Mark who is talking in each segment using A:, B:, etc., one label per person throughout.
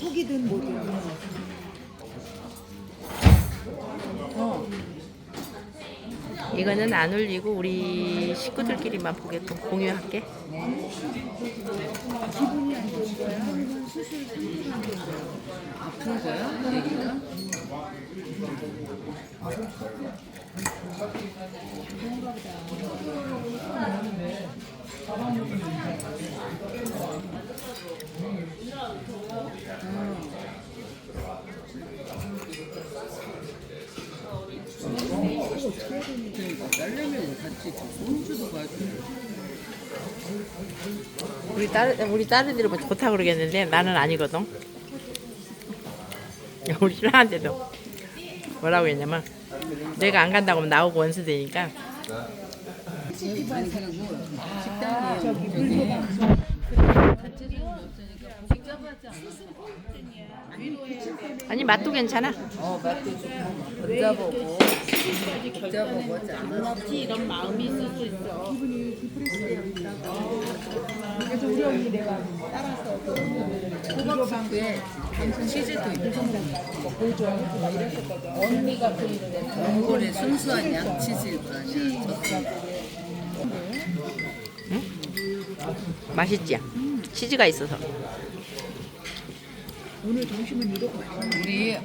A: 푹이든 뭐든. 어.
B: 이거는 안 올리고 우리 식구들끼리만 보게끔 공유할게.
A: 기분이 안 좋은 거야? 아니면 수술 상태가 안 좋은 거야?
C: 아픈 거야? 얘기가? 딸 같이 손주도
B: 우리 딸 우리 딸애들이 뭐 좋다 그러겠는데? 나는 아니거든. 우리 신랑한테도 뭐라고 했냐면 내가 안 간다고 하면 나오고 원수 되니까.
C: 식당에
A: 저
C: 아?
B: 아니 맛도 괜찮아.
C: 어 맛도 좋고 복잡하고 복잡하고 하지 않아?
B: 이런 마음이 있을 수 있어.
A: 그래서 우리 언니 내가 따라서 그
C: 호박죽에 치즈도 있고
A: 막 이랬었거든. 언니가 그 이런데
C: 몽골의 순수한 양치즈일 거 아니야
B: 맛있지? 치즈가 있어서.
A: 오늘 점심은 맛있는
C: 우리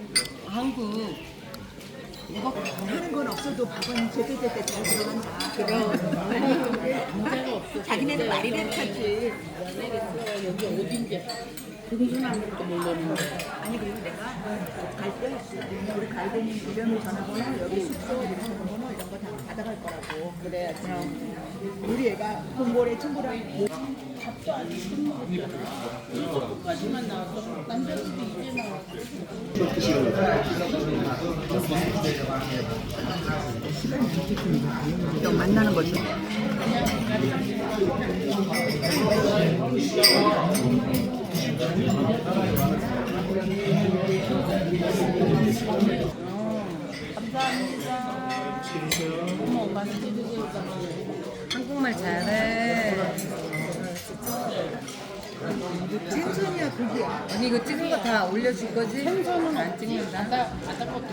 C: 한국
A: 이거 하는 건 없어도 밥은 제때 제때 잘 들어간다. 그럼 자기네는 말이나 찾지.
B: 여기 어딘데? 등수나무도 모르는데.
A: 아니 그리고 내가 갈 때 우리 갈대님 이름을 전화번호 여기 숙소 이름 번호 이런 거 다 받아갈 거라고 그래야지 우리 애가 몽골에 친구랑 뭐 밥도 안
B: 까지만 나왔어. 남자들도 이제 나왔어.
A: 또 만나는 거 지
B: 어머 맛있게 드세요.
C: 한국말 잘해
A: 생선이야 고기야
C: 언니 이거 찍은 거 다 올려줄 거지? 생선은 안 찍는다
B: 아까 아까 것도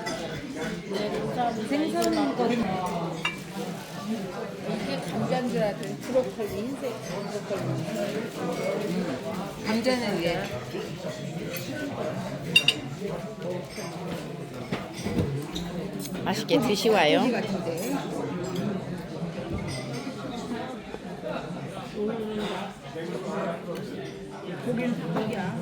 B: 내 부산이
C: 생선 거
B: 이게 감자인 줄 알았더니 브로콜리 흰색 브로콜리.
C: 감자는 얘
B: 맛있게 드시와요.
A: 고기는 고기야.